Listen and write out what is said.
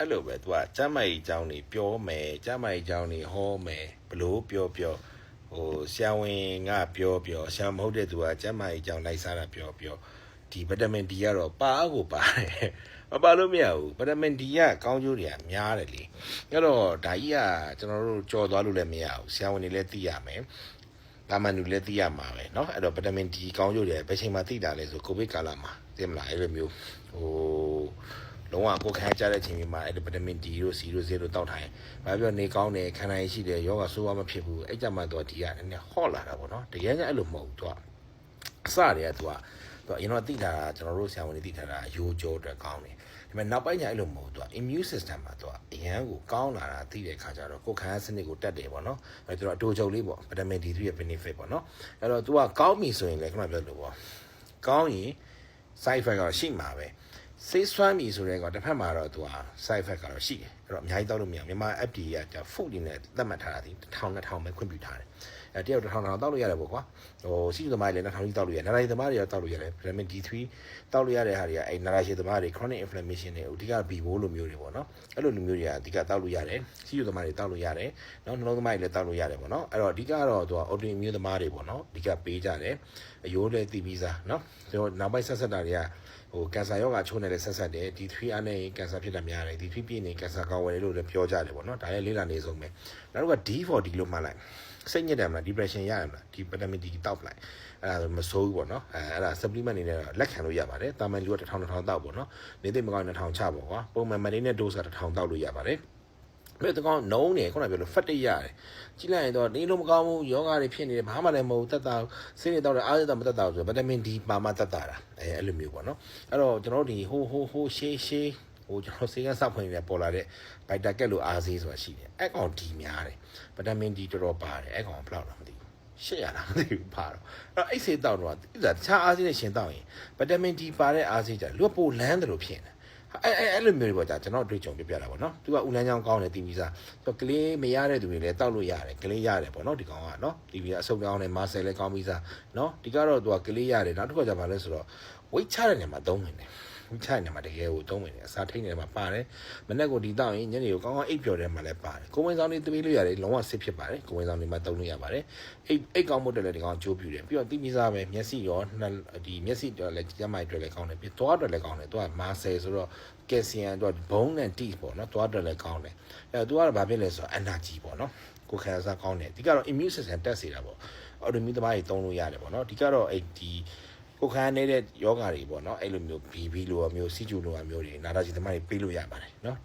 အဲ့လိုပဲသူကကျမ်းမာရေးအကြောင်းတွေပြောမယ်ကျမ်းမာရေးအကြောင်းတွေဟောမယ်ဘလို့ပြောပြောဟိုဆရာဝန်ကပြောပြောဆရာမဟုတ်တဲ့သူကကျမ်းမာရေးအကြောင်းလိုက်စားတာပြောပြောဒီဗီတာမင် D ကတော့ပါကိုပါတယ်မပါလို့မရဘူးဗီတာမင် D ကကောင်းကျိုးတွေကများတယ်လေအဲ့တော့ဒါကြီးကကျွန်တော်တို့ကြော်သွားလို့လည်းမရဘူးဆရာဝန်တွေလည်းသိရမယ်တာမန်လူလည်းသိရမှာပဲเนาะအဲ့တော့ဗီတာမင် D ကောင်းကျိုးတွေဘယ်ချိန်မှသိတာလဲဆိုကိုဗစ်ကာလမှာသိမလားအဲ့လိုမျိုးဟို လုံးဝကိုယ်ခံကြတဲ့အချိန်မျိုးမှာအဲ့ဒီဗီတာမင် D တို့ C တို့ Z တို့တောက်ထားရင်ဘာပြောနေကောင်းတယ်ခန္ဓာရည်ရှိတယ်ယောဂဆိုးဝါးမဖြစ်ဘူးအဲ့ကြမှာတော့ဒီကနည်းနည်းဟော့လာတာပေါ့နော်တကယ်ကအဲ့လိုမဟုတ်ဘူးသူကအစတွေကသူကသူကအရင်တော့သိတာကျွန်တော်တို့ဆရာဝန်တွေသိထားတာရိုးကြောအတွက်ကောင်းတယ်ဒါပေမဲ့နောက်ပိုင်းကျအဲ့လိုမဟုတ်သူက immune system မှာသူကအရန်ကိုကောင်းလာတာသိတဲ့ခါကျတော့ကိုယ်ခံစနစ်ကိုတက်တယ်ပေါ့နော်အဲ့တော့အတူချုပ်လေးပေါ့ဗီတာမင် D3 ရဲ့ benefit ပေါ့နော်အဲ့တော့ तू ကကောင်းပြီဆိုရင်လည်းခုနပြောလို့ပေါ့ကောင်းရင် side effect ကတော့ရှိမှာပဲ စိတ်ဆွမ်းပြီဆိုတဲ့ကောင်တစ်ဖက်မှာတော့သူက side effect ကတော့ရှိတယ်အဲ့တော့အများကြီးတောက်လို့မရဘူးမြန်မာ FDA က food တွေနဲ့သတ်မှတ်ထားတာဒီ1000 2000ပဲခွင့်ပြုထားတယ်အဲတယောက်1000 1000တောက်လို့ရတယ်ပေါ့ကွာဟိုစီးကျသမားတွေလည်း2000ကြီးတောက်လို့ရတယ်နာရီသမားတွေရောတောက်လို့ရတယ် vitamin D3 တောက်လို့ရတဲ့ဟာတွေကအဲနာရီသမားတွေ chronic inflammation တွေအဓိက BBO လိုမျိုးတွေပေါ့နော်အဲ့လိုလိုမျိုးတွေကအဓိကတောက်လို့ရတယ်စီးကျသမားတွေတောက်လို့ရတယ်နော်နှလုံးသမားတွေလည်းတောက်လို့ရတယ်ပေါ့နော်အဲ့တော့အဓိကတော့သူက autoimmune သမားတွေပေါ့နော်အဓိကပေးကြတယ်အယိုးလည်းသိပြီးသားနော်ကျွန်တော်နောက်ပိုင်းဆက်ဆက်တာတွေကဟိုကင်ဆာရောဂါချိုးနေလဲဆက်ဆက်တယ် D3 အားနဲ့ကင်ဆာဖြစ်တာများတယ် D3 ပြည့်နေကင်ဆာကောင်းဝင်တယ်လို့လည်းပြောကြတယ်ပေါ့နော်ဒါလည်းလေးလာနေဆုံးပဲနောက်တစ်ခါ D4D လို့မှတ်လိုက်စိတ်ညစ်တယ်မလား depression ရတယ်မလားဒီ vitamin D တောက်လိုက်အဲ့ဒါမဆိုးဘူးပေါ့နော်အဲအဲ့ဒါ supplement အနေနဲ့လက်ခံလို့ရပါတယ်တာမန်လူက1000 1000တောက်ပေါ့နော်နေသိမကောင်း1000ချပေါ့ကွာပုံမှန် maintenance dose က1000တောက်လို့ရပါတယ်မဲ့တကောင်နုံးနေခုနပြောလို့ဖတ်တရတယ်ကြည့်လိုက်ရင်တော့နေလို့မကောင်းဘူးယောဂါတွေဖြစ်နေတယ်ဘာမှလည်းမဟုတ်သက်တာစိတ်တွေတောက်တယ်အားရတော့မသက်တာဆိုဗီတာမင် D ပါမှသက်တာတာအဲအဲ့လိုမျိုးပေါ့နော်အဲ့တော့ကျွန်တော်တို့ဒီဟိုဟိုဟိုရှေးရှေး ဟိုကျွန်တော်စေကန်းစောက်ဖွင့်နေပေါ်လာတဲ့ဗိုက်တာကက်လိုအားစေးဆိုတာရှိတယ်အဲ့ကောင်ဒီများတယ်ဗီတာမင် D တော်တော်ပါတယ်အဲ့ကောင်ဘယ်လောက်လားမသိဘူးရှေ့ရလားမသိဘူးပါတော့အဲ့အိတ်စေးတောက်တော့ဒီတခြားအားစေးနဲ့ရှင်တောက်ရင်ဗီတာမင် D ပါတဲ့အားစေးကြလူကပိုလန်းတယ်လို့ဖြစ်နေအဲ့အဲ့အဲ့လိုမျိုးတွေပေါ့ကြာကျွန်တော်တွေ့ကြုံပြပြတာပေါ့နော်သူကဥလန်းချောင်းကောင်းတယ်တီဗီစားသူကလေးမရတဲ့သူတွေလည်းတောက်လို့ရတယ်ကလေးရတယ်ပေါ့နော်ဒီကောင်ကနော်တီဗီကအဆုပ်ကောင်းတယ်မာဆယ်လည်းကောင်းပြီးစားနော်ဒီကတော့သူကကလေးရတယ်နောက်တစ်ခါကျပါလဲဆိုတော့ဝိတ်ချတဲ့နေရာမှာသုံးနေတယ်ဝိတ် ချတဲ့နေရာမှာတကယ်ကိုသုံးနေတယ်အစာထိတ်နေတယ်မှာပါတယ်မနေ့ကဒီတောက်ရင်ညနေကိုကောင်းကောင်းအိပ်ပျော်တဲ့မှာလည်းပါတယ်ကိုဝင်ဆောင်တွေတပေးလို့ရတယ်လုံးဝစစ်ဖြစ်ပါတယ်ကိုဝင်ဆောင်တွေမှာသုံးလို့ရပါတယ်အိပ်အိပ်ကောင်းမှုတက်လည်းဒီကောင်ကြိုးပြူတယ်ပြီးတော့တီဗီစားပဲမျက်စိရောဒီမျက်စိတော့လည်းကျမကြီးတွေလည်းကောင်းတယ်ပြီးသွားတော့လည်းကောင်းတယ်သူကမာဆယ်ဆိုတော့ကယ်လ်ဆီယမ်တော့ဘုံနဲ့တီပေါ့နော်သွားတယ်လည်းကောင်းတယ်အဲသူကတော့ဘာဖြစ်လဲဆိုတော့ energy ပေါ့နော်ကိုခံစားကောင်းတယ်ဒီကတော့ immune system တက်စေတာပေါ့အော်တိုမီသမားတွေသုံးလို့ရတယ်ပေါ့နော်ဒီကတော့အဲ့ဒီ ကိုခံနေတဲ့ယောဂါတွေပေါ့နော်အဲ့လိုမျိုး BB လိုမျိုးစီကျူလိုမျိုးတွေနာတာကြီးသမားတွေပေးလို့ရပါတယ်နော်